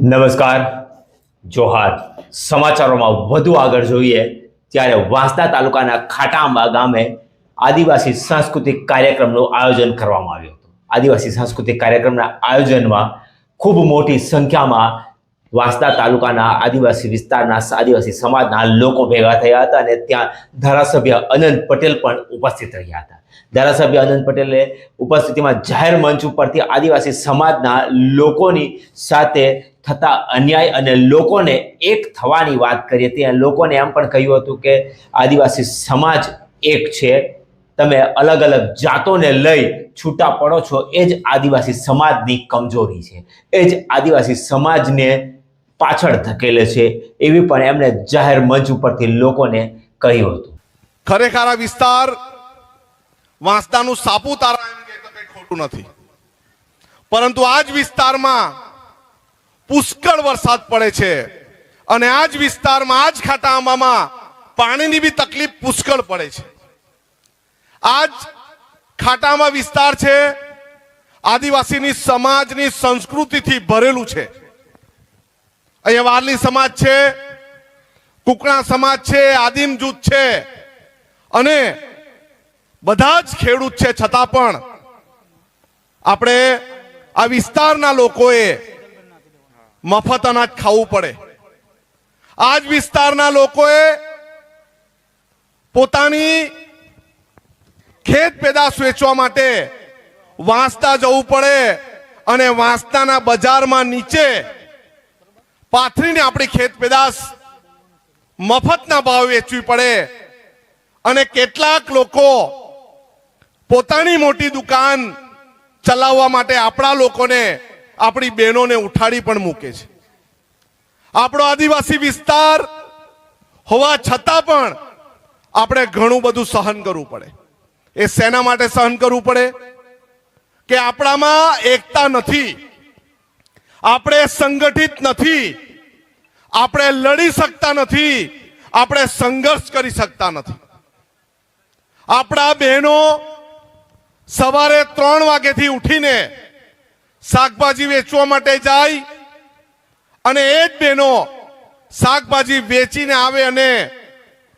નમસ્કાર. જોહાર. સમાચારોમાં વધુ આગળ જોઈએ ત્યારે વાંસદા તાલુકાના ખાટાંબા ગામે આદિવાસી સાંસ્કૃતિક કાર્યક્રમનું આયોજન કરવામાં આવ્યું હતું. આદિવાસી સાંસ્કૃતિક કાર્યક્રમના આયોજનમાં ખૂબ મોટી સંખ્યામાં વાંસદા તાલુકાના આદિવાસી વિસ્તારના આદિવાસી સમાજના લોકો ભેગા થયા હતા અને ત્યાં ધારાસભ્ય અનંત પટેલ પણ ઉપસ્થિત રહ્યા હતા. ધારાસભ્ય અનંત પટેલે ઉપસ્થિતિમાં જાહેર મંચ ઉપરથી આદિવાસી સમાજના લોકોની સાથે થતા અન્યાય અને લોકોને એક થવાની વાત કરી હતી. અને લોકોને એમ પણ કહ્યું હતું કે આદિવાસી સમાજ એક છે. તમે અલગ અલગ જાતોને લઈ છૂટા પડો છો. એ જ આદિવાસી સમાજની કમજોરી છે. એ જ આદિવાસી સમાજને પાછળ ધકેલે છે. એવી પણ એમણે જાહેર મંચ ઉપરથી લોકોને કહ્યું હતું. ખરેખર આ વિસ્તાર વાંસદાનું સાપુતારા એમ કે ખોટું નથી. પરંતુ આ જ વિસ્તારમાં પુષ્કળ વરસાદ પડે છે. અને આ જ વિસ્તારમાં આ જ ખાટા આંબામાં પાણીની બી તકલીફ પુષ્કળ પડે છે. આ જ ખાટામાં વિસ્તાર છે, આદિવાસીની સમાજની સંસ્કૃતિથી ભરેલું છે. અહીંયા વારલી સમાજ છે, કુકણા સમાજ છે, આદિમ જૂથ છે, અને બધા જ ખેડૂત છે છતાં પણ આપણે આ વિસ્તારના લોકોએ મફત અનાજ ખાવું પડે. આ જ વિસ્તારના લોકોએ પોતાની ખેત પેદાશ વેચવા માટે વાંસતા જવું પડે અને વાંસતાના બજારમાં નીચે પાથરીને આપણી ખેત પેદાશ મફતના ભાવ વેચવી પડે. અને કેટલાક લોકો પોતાની મોટી દુકાન ચલાવવા માટે આપણા લોકોને આપણી બહેનોને ઉઠાડી પણ મૂકે છે. આપણો આદિવાસી વિસ્તાર હોવા છતાં પણ આપણે ઘણું બધું સહન કરવું પડે. એ શેના માટે સહન કરવું પડે કે આપણામાં એકતા નથી. આપણે સંગઠિત નથી. આપણે લડી શકતા નથી. આપણે સંઘર્ષ કરી શકતા નથી. આપણા બહેનો સવારે ત્રણ વાગ્યાથી ઉઠીને શાકભાજી વેચવા માટે જાય અને એ જ બહેનો શાકભાજી વેચીને આવે અને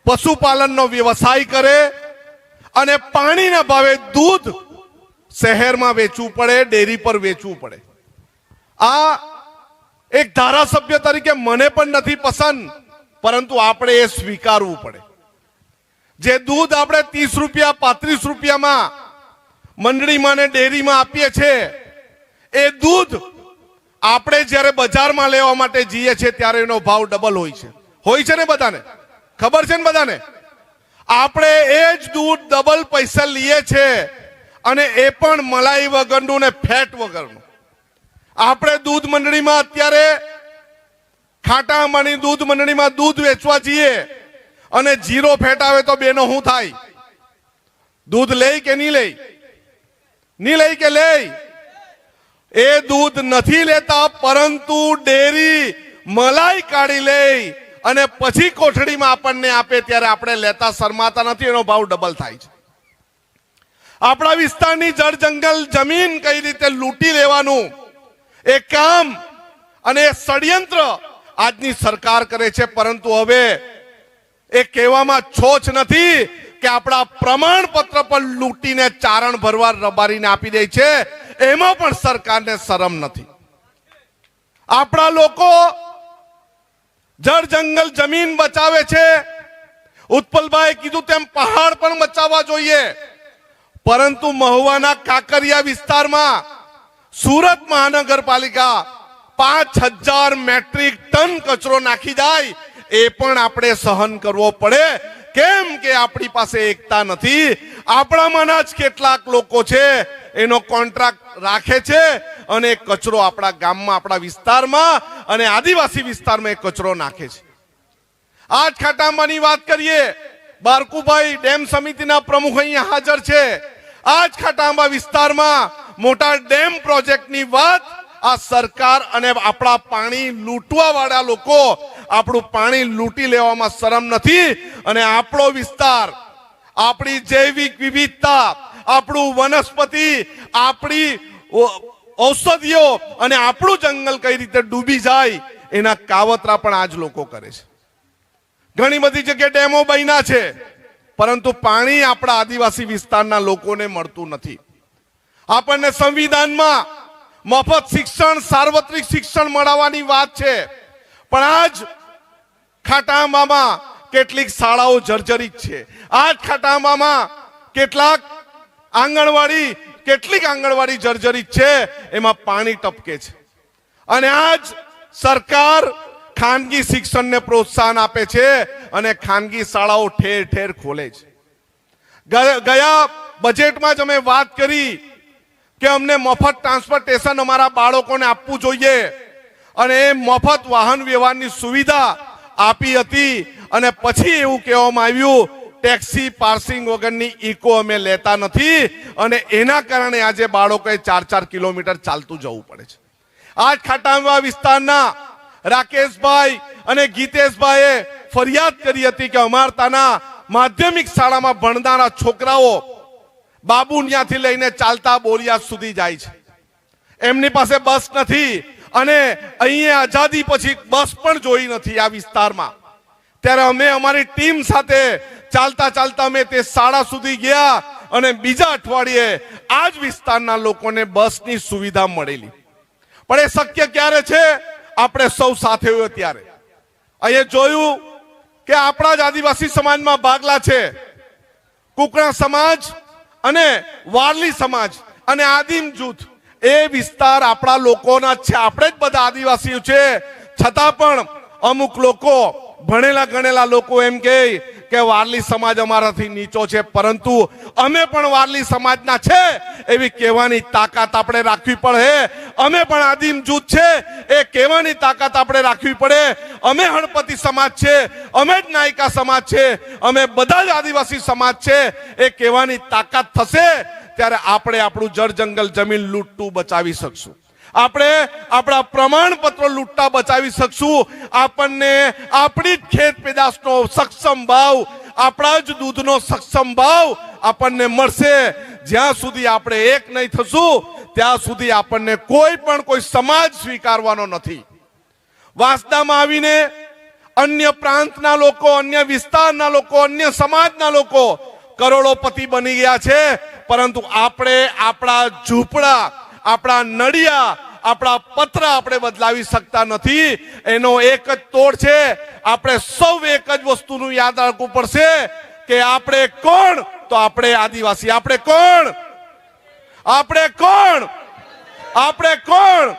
પશુપાલનનો વ્યવસાય કરે અને પાણીના ભાવે દૂધ શહેરમાં વેચવું પડે, ડેરી પર વેચવું પડે. આ એક ધારાસભ્ય તરીકે મને પણ નથી પસંદ, પરંતુ આપણે એ સ્વીકારવું પડે. જે દૂધ આપણે ત્રીસ રૂપિયા, પાંત્રીસ રૂપિયામાં મંડળીમાં ને ડેરીમાં આપીએ છીએ એ દૂધ આપણે જ્યારે બજારમાં લેવા માટે જઈએ છીએ ત્યારે એનો ભાવ ડબલ હોય છે. હોય છે ને બધાને? ખબર છે ને બધાને? આપણે એ જ દૂધ ડબલ પૈસા લઈએ છે અને એ પણ મલાઈ વગરનું ને ફેટ વગરનું. આપણે દૂધ મંડળીમાં અત્યારે ખાટા આંબાની દૂધ મંડળીમાં દૂધ વેચવા જઈએ અને જીરો ફેટ આવે તો બેનો શું થાય? દૂધ લઈ કે નહીં લઈ? નહીં લઈ કે લઈ? એ દૂધ નથી લેતા, પરંતુ ડેરી મલાઈ કાઢી લઈ અને પછી કોઠડીમાં આપણને આપે ત્યારે આપણે લેતા શરમાતા નથી, એનો ભાવ ડબલ થાય છે. આપણા વિસ્તારની જળ જંગલ જમીન કઈ રીતે લૂંટી લેવાનું, એ કામ અને એ ષડયંત્ર આજની સરકાર કરે છે, પરંતુ હવે એ કહેવામાં છોછ નથી કે આપણા પ્રમાણપત્ર પર લૂંટીને ચારણ ભરવા રબારીને આપી દે છે, એમાં પણ સરકારને શરમ નથી. આપણા લોકો જળ જંગલ જમીન બચાવે છે. ઉત્પલભાઈ કીધું તેમ પહાડ પણ બચાવવા જોઈએ. પરંતુ મહુવાના કાકરિયા વિસ્તારમાં સુરત મહાનગરપાલિકા પાંચ હજાર મેટ્રિક ટન કચરો નાખી જાય, એ પણ આપણે સહન કરવો પડે. કેમ કે આપણી પાસે એકતા નથી? આપણામાંના જ કેટલાક લોકો છે, એનો કોન્ટ્રાક્ટ રાખે છે અને કચરો આપણા ગામમાં, આપણા વિસ્તારમાં અને આદિવાસી વિસ્તારમાં એ કચરો નાખે છે. આજ ખાટાંબાની વાત કરીએ, બારકુભાઈ ડેમ સમિતિના પ્રમુખ અહીંયા હાજર છે. આજ ખાટાંબા વિસ્તારમાં મોટા ડેમ પ્રોજેક્ટની વાત આ સરકાર અને આપણા પાણી લૂંટવા લોકો આપણું પાણી લૂંટી લેવામાં શરમ નથી અને આપણો વિસ્તાર, આપણી જૈવિક વિવિધતા, આપણું વનસ્પતિ, આપણી ઔષધિઓ અને આપણું જંગલ કઈ રીતે ડૂબી જાય એના કાવતરા પણ આજ લોકો કરે છે. ઘણી બધી જગ્યાએ ડેમો બન્યા છે, પરંતુ પાણી આપણા આદિવાસી વિસ્તારના લોકોને મળતું નથી. આપણને સંવિધાનમાં મફત શિક્ષણ, સાર્વત્રિક શિક્ષણ મળવાની વાત છે. પણ આજ ખાટાંબામાં કેટલીક શાળાઓ જર્જરિત છે. આજ ખાટાંબામાં કેટલાક આંગણવાડી, કેટલીક આંગણવાડી જર્જરિત છે, એમાં પાણી ટપકે છે. અને આજ સરકાર ખાનગી શિક્ષણને પ્રોત્સાહન આપે છે અને ખાનગી શાળાઓ ઠેર ઠેર ખોલે છે. ગયા બજેટમાં જ અમે વાત કરી કે અમને મફત ટ્રાન્સપોર્ટેશન અમારા બાળકોને આપવું જોઈએ. અને એ મફત વાહન વ્યવહારની સુવિધા આપી હતી. અને પછી એવું કહેવામાં આવ્યું, ટેક્સી પાર્સિંગ વગરની ઇકો અમે લેતા નથી અને એના કારણે આજે બાળકોએ ચાર ચાર કિલોમીટર ચાલતું જવું પડે છે. આજ ખાટાંબા વિસ્તારના રાકેશભાઈ અને ગીતેશભાઈએ ફરિયાદ કરી હતી કે અમારતાના માધ્યમિક શાળામાં ભણનારા છોકરાઓ બાબુનિયાથી લઈને ચાલતા બોરિયા સુધી જાય છે. એમની પાસે બસ નથી. અને અહીંયા આઝાદી પછી બસ પણ જોઈ નથી આ વિસ્તારમાં. ત્યારે અમે અમારી ટીમ સાથે ચાલતા ચાલતા અમે તે શાળા સુધી ગયા અને બીજા અઠવાડિયે આ જ વિસ્તારના લોકોને બસની સુવિધા મળેલી. પણ એ શક્ય ક્યારે છે? આપણે સૌ સાથે હોય ત્યારે. અહીંયા જોયું કે આપણા જ આદિવાસી સમાજમાં ભાગલા છે. કુકણા સમાજ અને વારલી સમાજ અને આદિમ જૂથ એ વિસ્તાર આપણા લોકોના છે. આપણે જ બધા આદિવાસીઓ છે. છતાં પણ અમુક લોકો, ભણેલા ગણેલા લોકો એમ કહે કે વારલી સમાજ અમારાથી નીચો છે. પરંતુ અમે પણ વારલી સમાજના છે એવી કહેવાની તાકાત આપણે રાખવી પડે. અમે પણ આદિમ જૂથ છે એ કહેવાની તાકાત આપણે રાખવી પડે. અમે હણપતિ સમાજ છે, અમે જ નાયકા સમાજ છે. અમે બધા જ આદિવાસી સમાજ છે એ કહેવાની તાકાત થશે. ત્યારે આપણે આપણું જળ જંગલ જમીન લૂંટતું બચાવી શકશું. આપણે આપણા પ્રમાણપત્રો લૂંટતા બચાવી શકશું. આપણને આપણી જ ખેત પેદાશનો સક્ષમ ભાવ, આપણા જ દૂધનો સક્ષમ ભાવ આપણને મળશે. જ્યાં સુધી આપણે એક નહીં થશું, ત્યાં સુધી આપણને કોઈ પણ કોઈ સમાજ સ્વીકારવાનો નથી. વાંસદામાં આવીને અન્ય પ્રાંતના લોકો, અન્ય વિસ્તારના લોકો, અન્ય સમાજના લોકો કરોડોપતિ બની ગયા છે. પરંતુ આપણે આપણા ઝૂંપડા, આપણા નડિયા, આપણા પત્ર આપણે બદલાવી શકતા નથી. એનો એક જ તોડ છે. આપણે સૌ એક જ વસ્તુનું યાદ રાખવું પડશે કે આપણે કોણ? તો આપણે આદિવાસી. આપણે કોણ? આપણે કોણ? આપણે કોણ?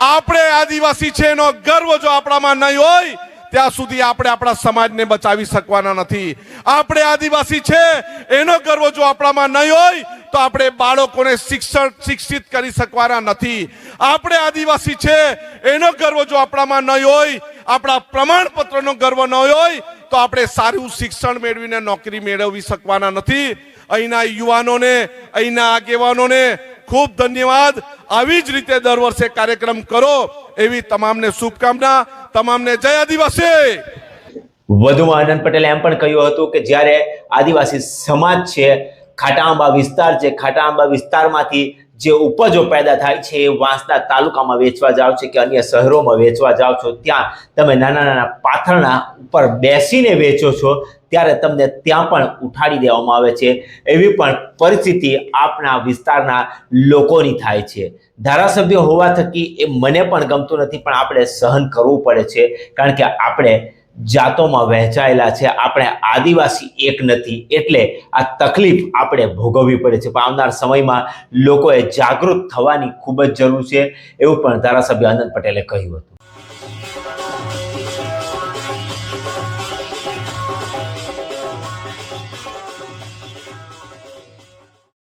આપણે આદિવાસી છે એનો ગર્વ જો આપણામાં નહીં હોય ત્યાં સુધી આપણે આપણા સમાજને બચાવી શકવાના નથી. આપણે આદિવાસી છે, એનો ગર્વ જો આપણામાં નહીં હોય, તો આપણે બાળકોને શિક્ષણ શિક્ષિત કરી શકવાના નથી. આપણે આદિવાસી છે, એનો ગર્વ જો આપણામાં નહીં હોય, આપણા પ્રમાણપત્રનો ગર્વ ન હોય, તો આપણે સારું શિક્ષણ મેળવીને નોકરી મેળવી શકવાના નથી. અહીંના યુવાનોને, અહીંના આગેવાનોને ખૂબ ધન્યવાદ. આવી જ રીતે દર વર્ષે કાર્યક્રમ કરો. એવી તમામને શુભકામના. તમામને જય આદિવાસી. વધુમાં આનંદ પટેલે એમ પણ કહ્યું હતું કે જ્યારે આદિવાસી સમાજ છે ખાટાઆંબા વિસ્તાર છે ખાટાઆંબા વિસ્તારમાંથી જે ઉપજો પેદા થાય છે એ વાંસદા તાલુકામાં વેચવા જાઓ છો કે અન્ય શહેરોમાં વેચવા જાઓ છો, ત્યાં તમે નાના નાના પાથરણા ઉપર બેસીને વેચો છો, ત્યારે તમને ત્યાં પણ ઉઠાડી દેવામાં આવે છે. એવી પણ પરિસ્થિતિ આપણા વિસ્તારના લોકોની થાય છે. ધારાસભ્ય હોવા થકી એ મને પણ ગમતું નથી, પણ આપણે સહન કરવું પડે છે. કારણ કે આપણે જાતોમાં વહેંચાયેલા છે. આપણે આદિવાસી એક નથી, એટલે આ તકલીફ આપણે ભોગવવી પડે છે. પણ આવનાર સમયમાં લોકોએ જાગૃત થવાની ખૂબ જ જરૂર છે. એવું પણ ધારાસભ્ય આનંદ પટેલે કહ્યું હતું.